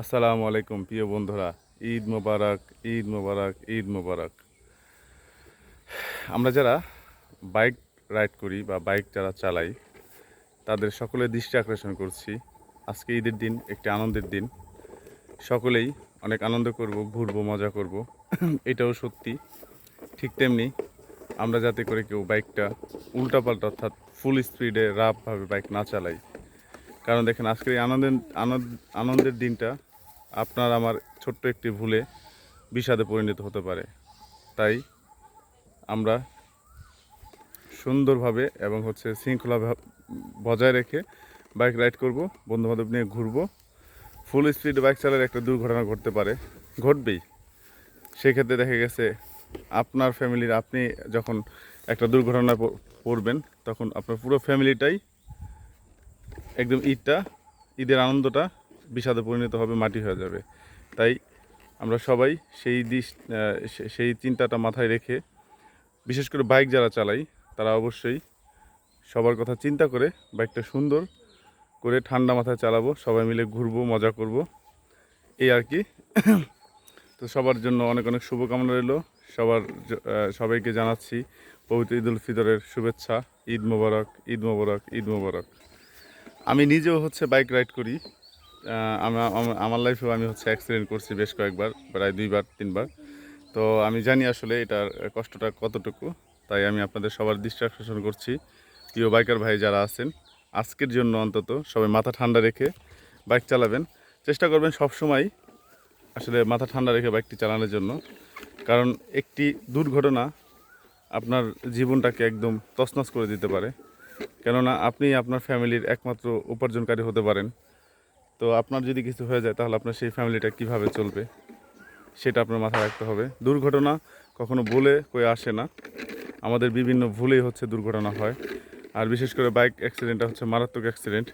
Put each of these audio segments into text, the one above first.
আসসালামু আলাইকুম, প্রিয় বন্ধুরা। ঈদ মোবারক ঈদ মোবারক ঈদ মোবারক। আমরা যারা বাইক রাইড করি বা বাইক যারা চালাই, তাদের সকলের দৃষ্টি আকর্ষণ করছি। আজকে ঈদের দিন, একটি আনন্দের দিন। সকলেই অনেক আনন্দ করব, ঘুরবো, মজা করব। এটাও সত্যি। ঠিক তেমনি আমরা যাতে করে কেউ বাইকটা উল্টাপাল্টা অর্থাৎ ফুল স্পিডে রাফভাবে বাইক না চালাই। কারণ দেখেন, আজকের এই আনন্দের, আনন্দ, আনন্দের দিনটা আপনার আমার ছোট্ট একটি ভুলে বিষাদে পরিণত হতে পারে। তাই আমরা সুন্দরভাবে এবং হচ্ছে শৃঙ্খলা বজায় রেখে বাইক রাইড করব, বন্ধুবান্ধব নিয়ে ঘুরবো। ফুল স্পিড বাইক চালালে একটা দুর্ঘটনা ঘটতে পারে, ঘটবেই। সেক্ষেত্রে দেখা গেছে আপনার ফ্যামিলির আপনি যখন একটা দুর্ঘটনায় পড়বেন, তখন আপনার পুরো ফ্যামিলিটাই একদম ঈদটা, ঈদের আনন্দটা বিষাদে পরিণত হবে, মাটি হয়ে যাবে। তাই আমরা সবাই সেই দিশ সেই চিন্তাটা মাথায় রেখে বিশেষ করে বাইক যারা চালাই, তারা অবশ্যই সবার কথা চিন্তা করে বাইকটা সুন্দর করে ঠান্ডা মাথায় চালাবো, সবাই মিলে ঘুরবো, মজা করব। এই আর কি। তো সবার জন্য অনেক অনেক শুভকামনা রইল। সবার সবাইকে জানাচ্ছি পবিত্র ঈদ উল ফিতরের শুভেচ্ছা। ঈদ মোবারক ঈদ মোবারক ঈদ মোবারক। আমি নিজেও হচ্ছে বাইক রাইড করি। আমার লাইফেও আমি হচ্ছে অ্যাক্সিডেন্ট করছি বেশ কয়েকবার, প্রায় দুইবার, তিনবার। তো আমি জানি আসলে এটার কষ্টটা কতটুকু, তাই আমি আপনাদের সবার দৃষ্টি আকর্ষণ করছি। প্রিয় বাইকার ভাই যারা আছেন, আজকের জন্য অন্তত সবাই মাথা ঠান্ডা রেখে বাইক চালাবেন। চেষ্টা করবেন সব সময় আসলে মাথা ঠান্ডা রেখে বাইকটি চালানোর জন্য। কারণ একটি দুর্ঘটনা আপনার জীবনটাকে একদম তছনছ করে দিতে পারে। কেননা আপনি আপনার ফ্যামিলির একমাত্র উপার্জনকারী হতে পারেন। তো আপনার যদি কিছু হয়ে যায়, তাহলে আপনার সেই ফ্যামিলিটা কীভাবে চলবে? সেটা আপনার মাথায় রাখতে হবে। দুর্ঘটনা কখনো বলে কয়ে আসে না। আমাদের বিভিন্ন ভুলেই হচ্ছে দুর্ঘটনা হয়। আর বিশেষ করে বাইক অ্যাক্সিডেন্টটা হচ্ছে মারাত্মক অ্যাক্সিডেন্ট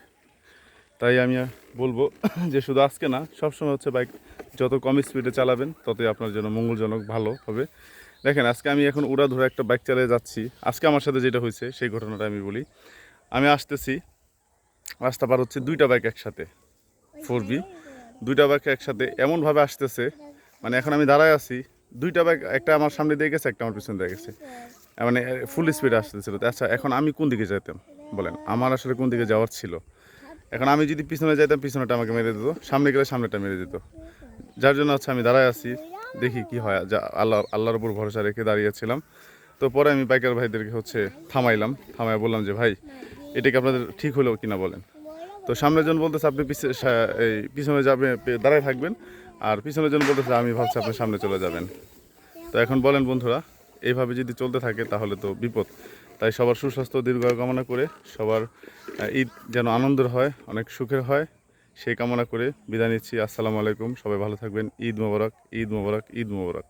তাই আমি বলব যে শুধু আজকে না, সবসময় হচ্ছে বাইক যত কম স্পিডে চালাবেন, ততই আপনার জন্য মঙ্গলজনক, ভালো হবে। দেখেন, আজকে আমি এখন উড়া ধরে একটা বাইক চালিয়ে যাচ্ছি। আজকে আমার সাথে যেটা হয়েছে, সেই ঘটনাটা আমি বলি। আমি আসতেছি, রাস্তা পার হচ্ছে দুইটা বাইক একসাথে। ফোর বি দুইটা বাইক একসাথে এমনভাবে আসতেছে মানে এখন আমি দাঁড়ায় আছি, দুইটা বাইক একটা আমার সামনে দিয়ে গেছে, একটা আমার পিছনে দিয়ে গেছে। মানে ফুল স্পিডে আসতেছিল। তো আচ্ছা এখন আমি কোন দিকে যেতাম বলেন, আমার আসলে কোন দিকে যাওয়ার ছিল? এখন আমি যদি পিছনে যাইতাম পিছনেটা আমাকে মেরে দিত, সামনে গেলে সামনেটা মেরে দিত। যার জন্য হচ্ছে আমি দাঁড়ায় আছি, দেখি কি হয়। যা, আল্লাহ, আল্লাহর উপর ভরসা রেখে দাঁড়িয়েছিলাম। তো পরে আমি বাইকার ভাইদেরকে হচ্ছে থামাইলাম থামাই বললাম যে, ভাই, এটা কি আপনাদের ঠিক হলো কিনা বলেন? তো সামনের জন বলতেছে, আপনি এই পিছনে যাবে দাঁড়ায় থাকবেন। আর পিছনের জন বলতেছে, আমি ভাবছি আপনি সামনে চলে যাবেন। তো এখন বলেন বন্ধুরা, এইভাবে যদি চলতে থাকে তাহলে তো বিপদ। তাই সবার সুস্বাস্থ্য ও দীর্ঘায়ু কামনা করে সবার ঈদ যেন আনন্দের হয়, অনেক সুখের হয়, সেই কামনা করে বিদায় নিচ্ছি। আসসালামু আলাইকুম, সবাই ভালো থাকবেন। ঈদ মোবারক ঈদ মোবারক ঈদ মোবারক।